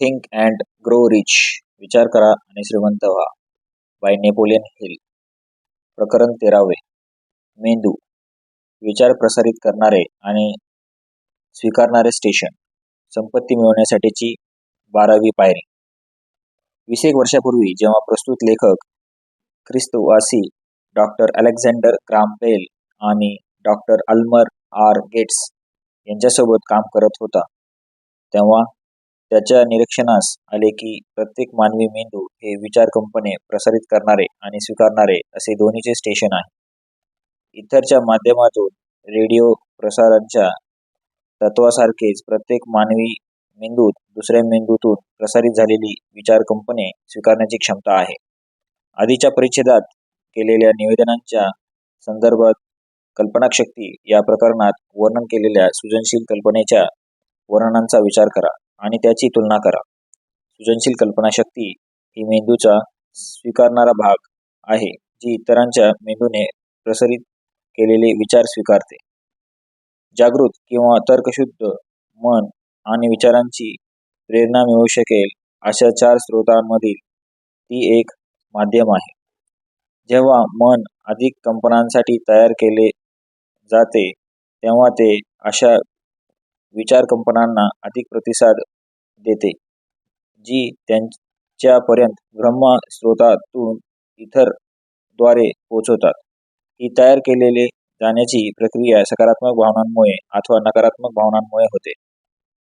Think and grow rich विचार करा आणि श्रीमंत व्हा. बाय नेपोलियन हिल प्रकरण तेरावे. मेंदू. विचार प्रसारित करणारे आणि स्वीकारणारे स्टेशन संपत्ती मिळवण्यासाठीची बारावी पायरी. वीस एक वर्षापूर्वी जेव्हा प्रस्तुत लेखक ख्रिस्तवासी डॉक्टर अलेक्झांडर ग्राम बेल आणि डॉक्टर अल्मर आर गेट्स यांच्यासोबत काम करत होता तेव्हा त्याच्या निरीक्षणास आले की प्रत्येक मानवी मेंदू हे विचार कंपने प्रसारित करणारे आणि स्वीकारणारे असे दोन्हीचे स्टेशन आहे. इतरच्या माध्यमातून रेडिओ प्रसारांच्या तत्वासारखेच प्रत्येक मानवी मेंदूत दुसऱ्या मेंदूतून प्रसारित झालेली विचार कंपने स्वीकारण्याची क्षमता आहे. आधीच्या परिच्छेदात केलेल्या निवेदनांच्या संदर्भात कल्पनाशक्ती या प्रकरणात वर्णन केलेल्या सृजनशील कल्पनेच्या वर्णनांचा विचार करा. आणि त्याची तुलना करा. सृजनशील कल्पनाशक्ती ही मेंदूचा स्वीकारणारा भाग आहे जी इतरांच्या मेंदूने प्रसारित केलेले विचार स्वीकारते. जागृत किंवा तर्कशुद्ध मन आणि विचारांची प्रेरणा मिळू शकेल अशा चार स्रोतांमधील ती एक माध्यम आहे. जेव्हा मन अधिक कंपनांसाठी तयार केले जाते तेव्हा ते अशा विचार कंपनांना अधिक प्रतिसाद देते जी त्यांच्यापर्यंत ब्रह्म स्रोतातून इतरद्वारे पोहोचवतात ही तयार केलेले जाण्याची प्रक्रिया सकारात्मक भावनांमुळे अथवा नकारात्मक भावनांमुळे होते.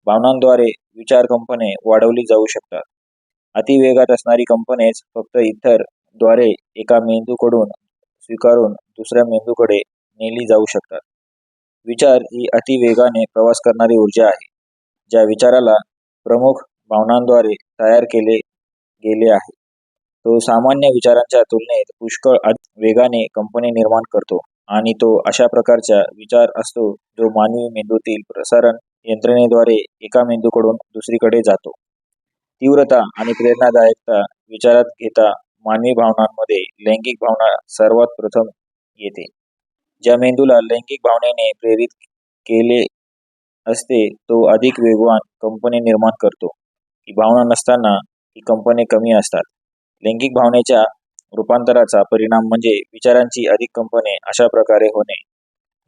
भावनांद्वारे विचार कंपने वाढवली जाऊ शकतात. अतिवेगात असणारी कंपनेच फक्त इतरद्वारे एका मेंदूकडून स्वीकारून दुसऱ्या मेंदूकडे नेली जाऊ शकतात. विचार ही अतिवेगाने प्रवास करणारी ऊर्जा आहे ज्या विचाराला प्रमुख भावनांद्वारे तयार केले गेले आहे. तो सामान्य विचारांच्या तुलनेत पुष्कळ वेगाने कंपनी निर्माण करतो आणि तो अशा प्रकारचा विचार असतो जो मानवी मेंदूतील प्रसारण यंत्रणेद्वारे एका मेंदूकडून दुसरीकडे जातो. तीव्रता आणि प्रेरणादायकता विचारात घेता मानवी भावनांमध्ये लैंगिक भावना सर्वात प्रथम येते. ज्या मेंदूला लैंगिक भावनेने प्रेरित केले असते तो अधिक वेगवान कंपनी निर्माण करतो. ही भावना नसताना ही कंपने कमी असतात. लैंगिक भावनेच्या रूपांतराचा परिणाम म्हणजे विचारांची अधिक कंपने अशा प्रकारे होणे.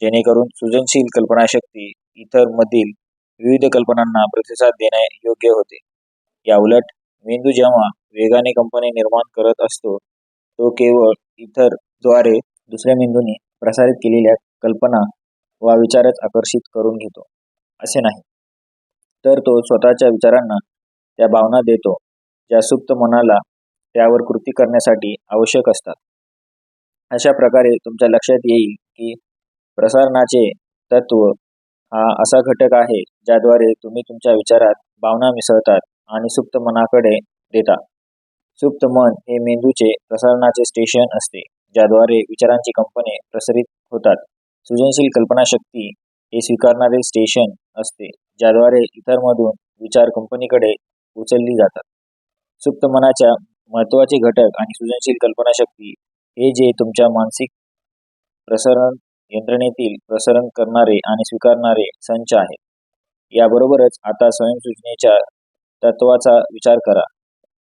जेणेकरून सृजनशील कल्पनाशक्ती इतर मधील विविध कल्पनांना प्रतिसाद देणे योग्य होते. या उलट मेंदू जेव्हा वेगाने कंपनी निर्माण करत असतो तो केवळ इतरद्वारे दुसऱ्या मेंदूने प्रसारित केलेल्या कल्पना वा विचारच आकर्षित करून घेतो. असे नाही. तर तो स्वतःच्या विचारांना त्या भावना देतो ज्या सुप्त मनाला त्यावर कृती करण्यासाठी आवश्यक असतात. अशा प्रकारे तुमच्या लक्षात येईल की प्रसारणाचे तत्व हा असा घटक आहे ज्याद्वारे तुम्ही तुमच्या विचारात भावना मिसळतात आणि सुप्त मनाकडे देता. सुप्त मन हे मेंदूचे प्रसारणाचे स्टेशन असते. ज्याद्वारे विचारांची कंपने प्रसारित होतात. सृजनशील कल्पनाशक्ती हे स्वीकारणारे स्टेशन असते ज्याद्वारे इतरमधून विचार कंपनीकडे उचलली जातात. सुप्त मनाच्या महत्त्वाचे घटक आणि सृजनशील कल्पनाशक्ती हे जे तुमच्या मानसिक प्रसारण यंत्रणेतील प्रसारण करणारे आणि स्वीकारणारे संच आहेत. याबरोबरच आता स्वयंसूचनेच्या तत्वाचा विचार करा.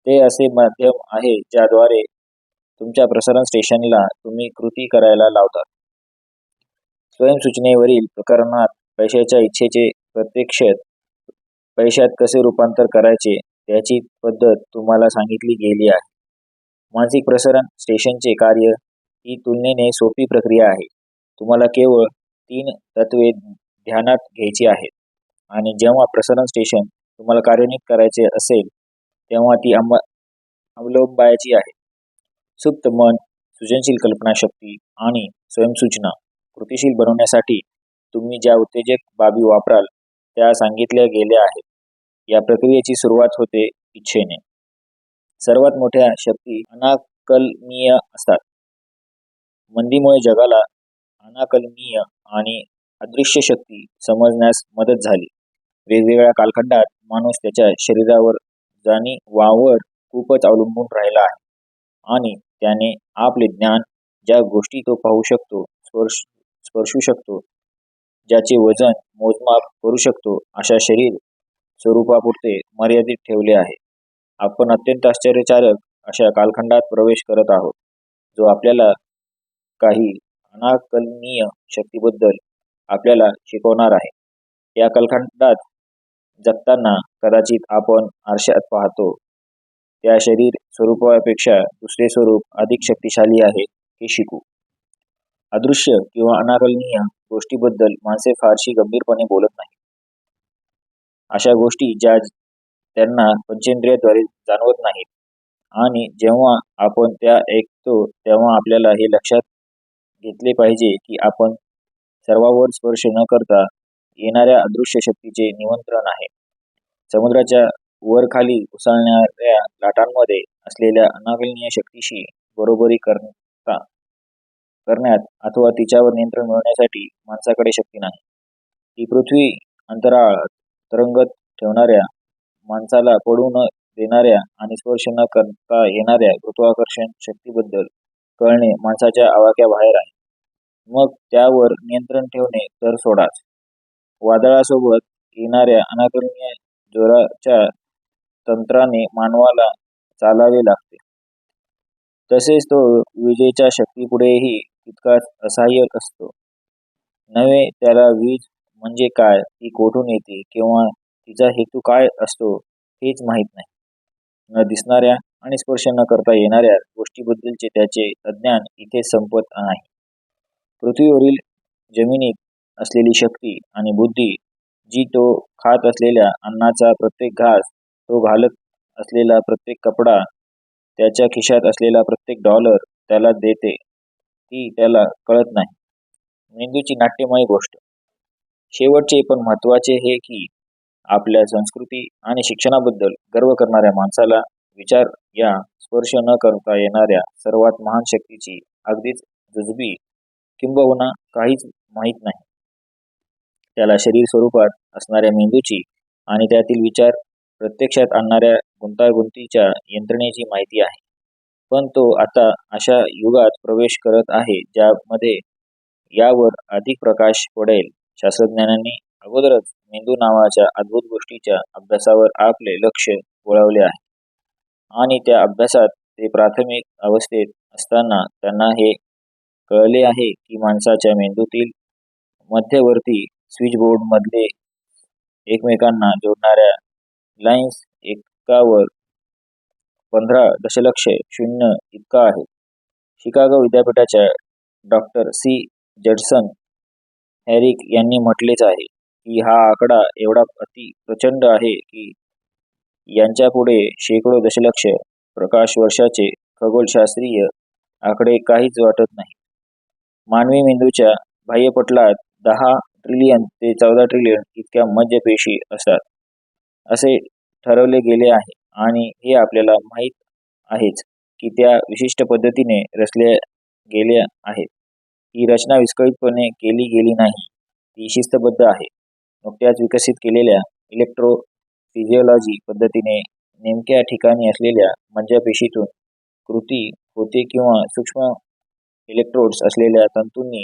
ते असे माध्यम आहे ज्याद्वारे तुमच्या प्रसारण स्टेशनला तुम्ही कृती करायला लावतात. स्वयंसूचनेवरील प्रकरणात पैशाच्या इच्छेचे प्रत्यक्ष पैशात कसे रूपांतर करायचे त्याची पद्धत तुम्हाला सांगितली गेली आहे. मानसिक प्रसारण स्टेशनचे कार्य ही तुलनेने सोपी प्रक्रिया आहे. तुम्हाला केवळ तीन तत्वे ध्यानात घ्यायची आहेत आणि जेव्हा प्रसारण स्टेशन तुम्हाला कार्यान्वित करायचे असेल तेव्हा ती अंबा अवलंबायची आहे. सुप्त मन सृजनशील कल्पनाशक्ती आणि स्वयंसूचना कृतीशील बनवण्यासाठी तुम्ही ज्या उत्तेजक बाबी वापराल त्या सांगितल्या गेल्या आहेत. या प्रक्रियेची सुरुवात होते इच्छेने. सर्वात मोठ्या शक्ती अनाकलनीय असतात. मंदीमुळे जगाला अनाकलनीय आणि अदृश्य शक्ती समजण्यास मदत झाली. वेगवेगळ्या कालखंडात माणूस त्याच्या शरीरावर जाणीवावर खूपच अवलंबून राहिला आहे. आणि त्याने आपले ज्ञान ज्या गोष्टी तो पाहू शकतो स्पर्श स्पर्शू शकतो ज्याचे वजन मोजमाप करू शकतो अशा शरीर स्वरूपापुरते मर्यादित ठेवले आहे. आपण अत्यंत आश्चर्यकारक अशा कालखंडात प्रवेश करत आहोत जो आपल्याला काही अनाकलनीय शक्तीबद्दल आपल्याला शिकवणार आहे. या कालखंडात जगताना कदाचित आपण आरशात पाहतो त्या शरीर स्वरूपापेक्षा दुसरे स्वरूप अधिक शक्तिशाली आहे हे शिकू. अदृश्य किंवा अनाकलनीय गोष्टीबद्दल माणसे फारशी गंभीरपणे बोलत नाही अशा गोष्टी ज्या त्यांना पंचेंद्रियाद्वारे जाणवत नाहीत. आणि जेव्हा आपण त्या ऐकतो तेव्हा आपल्याला हे लक्षात घेतले पाहिजे की आपण सर्वावर स्पर्श न करता येणाऱ्या अदृश्य शक्तीचे निमंत्रण आहे. समुद्राच्या वर खाली उसळणाऱ्या लाटांमध्ये असलेल्या अनाकलनीय शक्तीशी बरोबरी करता करण्यात अथवा तिच्यावर नियंत्रण मिळवण्यासाठी माणसाकडे शक्ती नाही. ती पृथ्वी अंतराळात तरंगत ठेवणाऱ्या माणसाला पडू न देणाऱ्या आणि स्पर्श न करता येणाऱ्या गुरुत्वाकर्षण शक्तीबद्दल कळणे माणसाच्या आवाक्याबाहेर आहे. मग त्यावर नियंत्रण ठेवणे तर सोडाच. वादळासोबत येणाऱ्या अनाकलनीय जोराच्या तंत्राने मानवाला चालावे लागते. तसेच तो विजेच्या शक्तीपुढेही तितकाच असहाय्य असतो. नवे त्याला वीज म्हणजे काय ती कोठून येते किंवा तिचा हेतू काय असतो हेच माहीत नाही. न दिसणाऱ्या आणि स्पर्श न करता येणाऱ्या गोष्टीबद्दलचे त्याचे अज्ञान इथे संपत नाही. पृथ्वीवरील जमिनीत असलेली शक्ती आणि बुद्धी जी तो खात असलेल्या अन्नाचा प्रत्येक घास तो घालत असलेला प्रत्येक कपडा त्याच्या खिशात असलेला प्रत्येक डॉलर त्याला देते. ती त्याला कळत नाही. मेंदूची नाट्यमय गोष्ट. शेवटचे पण महत्त्वाचे हे की आपल्या संस्कृती आणि शिक्षणाबद्दल गर्व करणाऱ्या माणसाला विचार या स्पर्श न करता येणाऱ्या सर्वात महान शक्तीची अगदीच जुजबी किंबहुना काहीच माहीत नाही. त्याला शरीर स्वरूपात असणाऱ्या मेंदूची आणि त्यातील विचार प्रत्यक्षात आणणाऱ्या गुंतागुंतीच्या यंत्रणेची माहिती आहे. पण तो आता अशा युगात प्रवेश करत आहे ज्यामध्ये यावर अधिक प्रकाश पडेल. शास्त्रज्ञांनी अगोदरच मेंदू नावाच्या अद्भुत गोष्टीच्या अभ्यासावर आपले लक्ष वळवले आहे. आणि त्या अभ्यासात ते प्राथमिक अवस्थेत असताना त्यांना हे कळले आहे की माणसाच्या मेंदूतील मध्यवर्ती स्विचबोर्ड मधले एकमेकांना जोडणाऱ्या लाईन्स एकावर पंधरा दशलक्ष शून्य इतका आहे. शिकागो विद्यापीठाच्या डॉक्टर सी. जडसन हॅरिक यांनी म्हटलेच आहे की हा आकडा एवढा अति प्रचंड आहे की यांच्यापुढे शेकडो दशलक्ष प्रकाश वर्षाचे खगोलशास्त्रीय आकडे काहीच वाटत नाही. मानवी मेंदूच्या बाह्यपटलात दहा ट्रिलियन ते चौदा ट्रिलियन इतक्या मध्यपेशी असतात. असे ठरवले गेले आहे. आणि हे आपल्याला माहीत आहेच की त्या विशिष्ट पद्धतीने रचल्या गेल्या आहेत. ही रचना विस्कळीतपणे केली गेली नाही. ती शिस्तबद्ध आहे. नुकत्याच विकसित केलेल्या इलेक्ट्रो फिजिओलॉजी पद्धतीने नेमक्या ठिकाणी असलेल्या मज्जापेशीतून कृती होते किंवा सूक्ष्म इलेक्ट्रोड्स असलेल्या तंतूंनी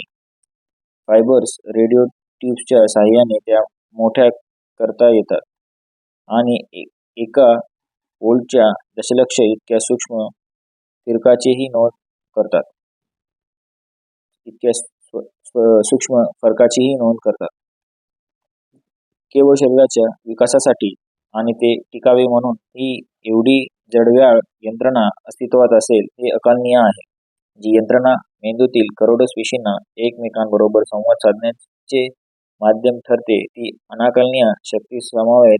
फायबर्स रेडिओ ट्यूब्सच्या साह्याने त्या मोठ्या करता येतात. आणि एका वोल्टच्या दशलक्ष इतक्या सूक्ष्म फिरकाचीही नोंद करतात. इतक्या सूक्ष्म फरकाचीही नोंद करतात. केवळ शरीराच्या विकासासाठी आणि ते टिकावे म्हणून ही एवढी जडव्याळ यंत्रणा अस्तित्वात असेल हे अकालनीय आहे. जी यंत्रणा मेंदूतील करोडो पेशींना एकमेकांबरोबर संवाद साधण्याचे माध्यम ठरते ती अनाकलनीय शक्ती समावेत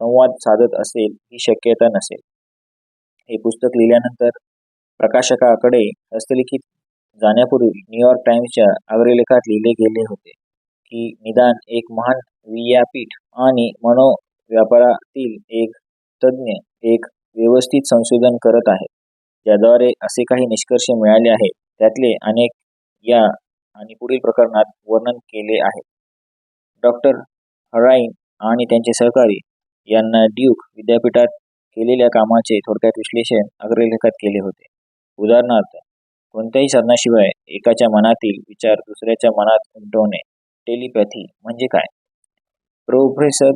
संवाद साधत असेल ही शक्यता नसेल. हे पुस्तक लिहिल्यानंतर प्रकाशकाकडे हस्तलिखित जाण्यापूर्वी न्यूयॉर्क टाइम्सच्या अग्रलेखात लिहिले गेले होते की निदान एक महान विद्यापीठ आणि मनोव्यापारातील एक तज्ज्ञ एक व्यवस्थित संशोधन करत आहे ज्याद्वारे असे काही निष्कर्ष मिळाले आहेत. त्यातले अनेक या आणि पुढील प्रकरणात वर्णन केले आहे. डॉक्टर हराईन आणि त्यांचे सहकारी यांना ड्यूक विद्यापीठात केलेल्या कामाचे थोडक्यात विश्लेषण अग्रलेखात केले होते. उदाहरणार्थ कोणत्याही साधनाशिवाय एकाच्या मनातील विचार दुसऱ्याच्या मनात उमटवणे टेलिपॅथी म्हणजे काय? प्रोफेसर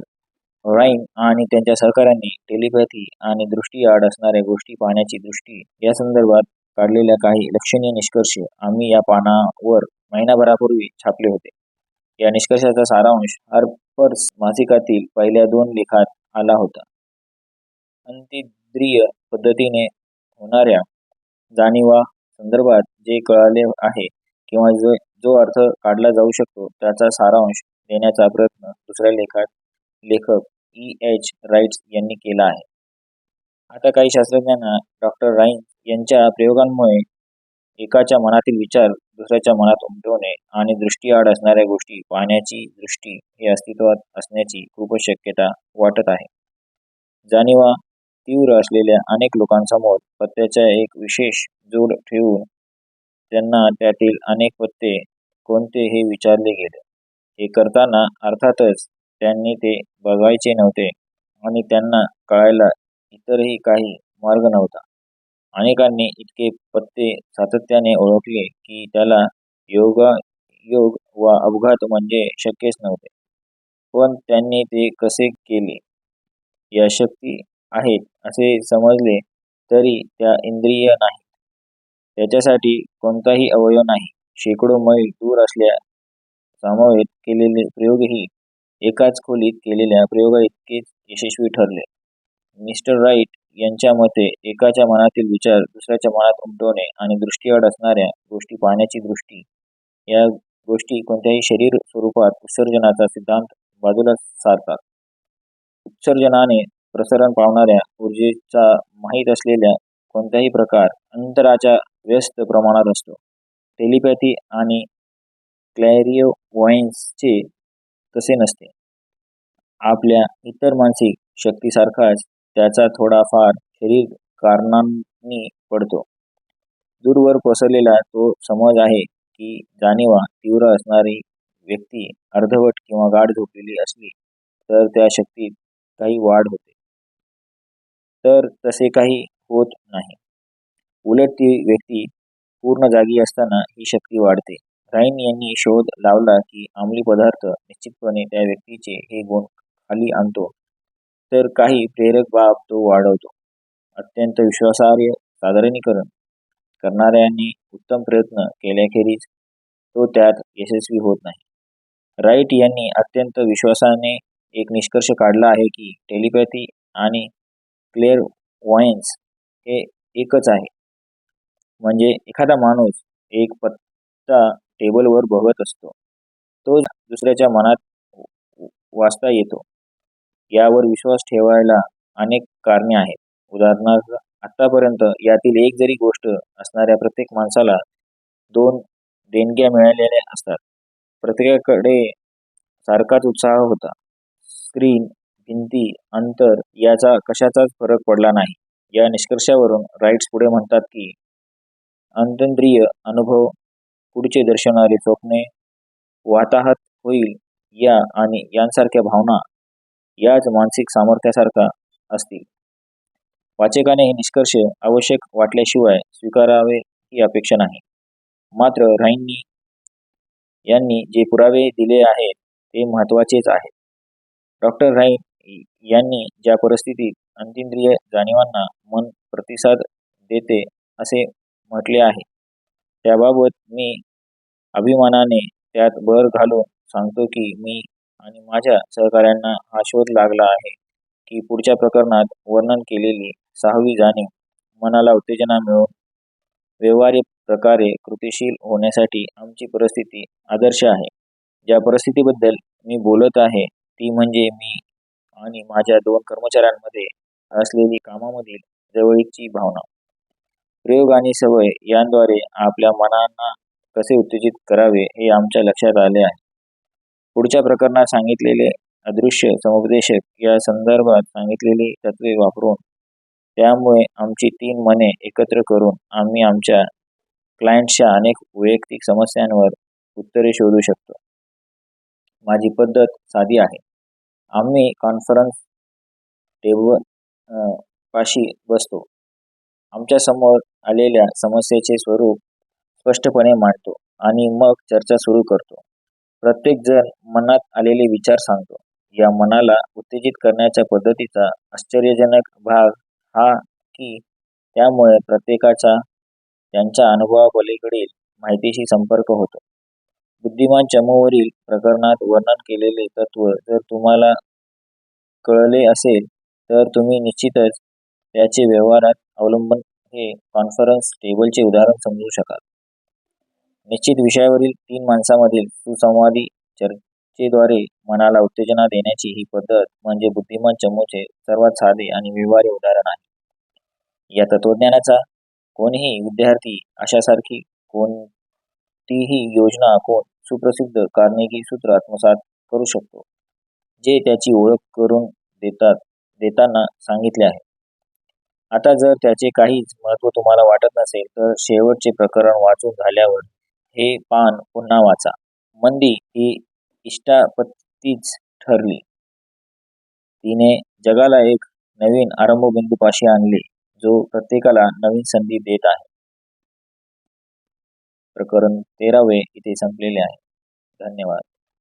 राईन आणि त्यांच्या सहकाऱ्यांनी टेलिपॅथी आणि दृष्टी आड असणाऱ्या गोष्टी पाहण्याची दृष्टी या संदर्भात काढलेल्या काही लक्षणीय निष्कर्ष आम्ही या पानावर महिनाभरापूर्वी छापले होते. या निष्कर्षाचा सारांश हार्पर्स मासिकातील पहिल्या दोन लेखात आला होता. अंतिद्रिय पद्धतीने होणाऱ्या जाणीवा संदर्भात जे कळाले आहे किंवा जो जो अर्थ काढला जाऊ शकतो त्याचा सारांश देण्याचा प्रयत्न दुसऱ्या लेखात लेखक ई एच राईट्स यांनी केला आहे. आता काही शास्त्रज्ञांना डॉक्टर राईन यांच्या प्रयोगांमुळे एकाच्या मनातील विचार दुसऱ्याच्या मनात उमटवणे आणि दृष्टीआड असणाऱ्या गोष्टी पाहण्याची दृष्टी हे अस्तित्वात असण्याची खूपच शक्यता वाटत आहे. जाणीवा तीव्र असलेल्या अनेक लोकांसमोर पत्त्याचा एक विशेष जोड ठेवून त्यांना त्यातील अनेक पत्ते कोणते हे विचारले गेले. हे करताना अर्थातच त्यांनी ते बघायचे नव्हते आणि त्यांना कळायला इतरही काही मार्ग नव्हता. अनेकांनी इतके पत्ते सातत्याने ओळखले की त्याला योगायोग वा अपघात म्हणजे शक्यच नव्हते. पण त्यांनी ते कसे केले? या शक्ती आहेत असे समजले तरी त्या इंद्रिय नाहीत. त्याच्यासाठी कोणताही अवयव नाही. शेकडो मैल दूर असल्या सामवेत केलेले प्रयोगही एकाच खोलीत केलेल्या प्रयोगाइतकेच यशस्वी ठरले. मिस्टर राईट यांच्या मते एकाच्या मनातील विचार दुसऱ्याच्या मनात उमटवणे आणि दृष्टीआड असणाऱ्या गोष्टी पाहण्याची दृष्टी. या गोष्टी कोणत्याही शरीर स्वरूपात उत्सर्जनाचा सिद्धांत बाजूला सारतात. उत्सर्जनाने प्रसरण पावणाऱ्या ऊर्जेचा माहीत असलेल्या कोणत्याही प्रकार अंतराच्या व्यस्त प्रमाणात असतो. टेलिपॅथी आणि क्लॅरिओ वॉइन्सचे तसे नसते. आपल्या इतर मानसिक शक्तीसारखाच त्याचा थोडाफार शरीर कारणांनी पडतो. दूरवर पसरलेला तो समज आहे की जाणीवा तीव्र असणारी व्यक्ती अर्धवट किंवा गाढ झोपलेली असली तर त्या शक्तीत काही वाढ होते. तर तसे काही होत नाही. उलट ती व्यक्ती पूर्ण जागी असताना ही शक्ती वाढते. राईन यांनी शोध लावला की अंमली पदार्थ निश्चितपणे त्या व्यक्तीचे हे गुण खाली आणतो. तर काही प्रेरक बाब तो वाढवतो. अत्यंत विश्वासार्ह साधारणीकरण करणाऱ्यांनी उत्तम प्रयत्न केल्याखेरीज तो त्यात यशस्वी होत नाही. राईट यांनी अत्यंत विश्वासाने एक निष्कर्ष काढला आहे की टेलिपॅथी आणि क्लेअर वॉयन्स हे एकच आहे. म्हणजे एखादा माणूस एक पत्ता टेबलवर बघत असतो. तो दुसऱ्याच्या मनात वाचता येतो. यावर विश्वास ठेवायला अनेक कारणे आहेत. उदाहरणार्थ आतापर्यंत यातील एक जरी गोष्ट असणाऱ्या प्रत्येक माणसाला दोन देणग्या मिळालेल्या असतात. प्रत्येकाकडे सारखाच उत्साह होता. स्क्रीन भिंती अंतर याचा कशाचाच फरक पडला नाही. या निष्कर्षावरून राईट्स पुढे म्हणतात की अंतंद्रिय अनुभव पुढचे दर्शवणारे स्वप्ने वाताहत होईल या आणि यांसारख्या भावना याच मानसिक सामर्थ्यासारखा असतील. वाचकाने हे निष्कर्ष आवश्यक वाटल्याशिवाय स्वीकारावे ही अपेक्षा नाही. मात्र राईंनी यांनी जे पुरावे दिले आहेत ते महत्वाचेच आहेत. डॉक्टर राईन यांनी ज्या परिस्थितीत अंतिंद्रिय जाणीवांना मन प्रतिसाद देते असे म्हटले आहे त्याबाबत मी अभिमानाने त्यात भर घालून सांगतो की मी आणि माझ्या सहकाऱ्यांना हा शोध लागला आहे की पुढच्या प्रकरणात वर्णन केलेली सहावी जाणीव मनाला उत्तेजना मिळून व्यवहार्य प्रकारे कृतिशील होण्यासाठी आमची परिस्थिती आदर्श आहे. ज्या परिस्थितीबद्दल मी बोलत आहे ती म्हणजे मी आणि माझ्या दोन कर्मचाऱ्यांमध्ये असलेली कामामधील जवळीकची भावना. प्रयोग आणि सवय यांद्वारे आपल्या मनांना कसे उत्तेजित करावे हे आमच्या लक्षात आले आहे. पुढच्या प्रकरणात सांगितलेले अदृश्य समुपदेशक या संदर्भात सांगितलेली तत्वे वापरून त्यामुळे आमची तीन मने एकत्र करून आम्ही आमच्या क्लायंटच्या अनेक वैयक्तिक समस्यांवर उत्तरे शोधू शकतो. माझी पद्धत साधी आहे. आम्ही कॉन्फरन्स टेबल पाशी बसतो. आमच्यासमोर आलेल्या समस्येचे स्वरूप स्पष्टपणे मांडतो आणि मग चर्चा सुरू करतो. प्रत्येक जण मनात आलेले विचार सांगतो. या मनाला उत्तेजित करण्याच्या पद्धतीचा आश्चर्यजनक भाग हा की त्यामुळे प्रत्येकाचा त्यांच्या अनुभवापलीकडील माहितीशी संपर्क होतो. बुद्धिमान चमूवरील प्रकरणात वर्णन केलेले तत्व जर तुम्हाला कळले असेल तर तुम्ही निश्चितच त्याचे व्यवहारात अवलंबन हे कॉन्फरन्स टेबलचे उदाहरण समजू शकाल. निश्चित विषयावरील तीन माणसांमधील सुसंवादी चर्चेद्वारे मनाला उत्तेजना देण्याची ही पद्धत म्हणजे बुद्धिमान चमूचे सर्वात साधे आणि व्यवहार्य उदाहरण आहे. या तत्वज्ञानाचा कोणीही विद्यार्थी अशासारखी कोणतीही योजना कोण सुप्रसिद्ध कार्नेगी सूत्र आत्मसात करू शकतो जे त्याची ओळख करून देतात देताना सांगितले आहे. आता जर त्याचे काहीच महत्त्व तुम्हाला वाटत नसेल तर शेवटचे प्रकरण वाचून झाल्यावर हे पान पुन्हा वाचा. मंदी ही इष्टापत्तीच ठरली. तिने जगाला एक नवीन आरंभबिंदूपाशी आणले जो प्रत्येकाला नवीन संधी देत आहे. प्रकरण तेरावे इथे संपलेले आहे. धन्यवाद.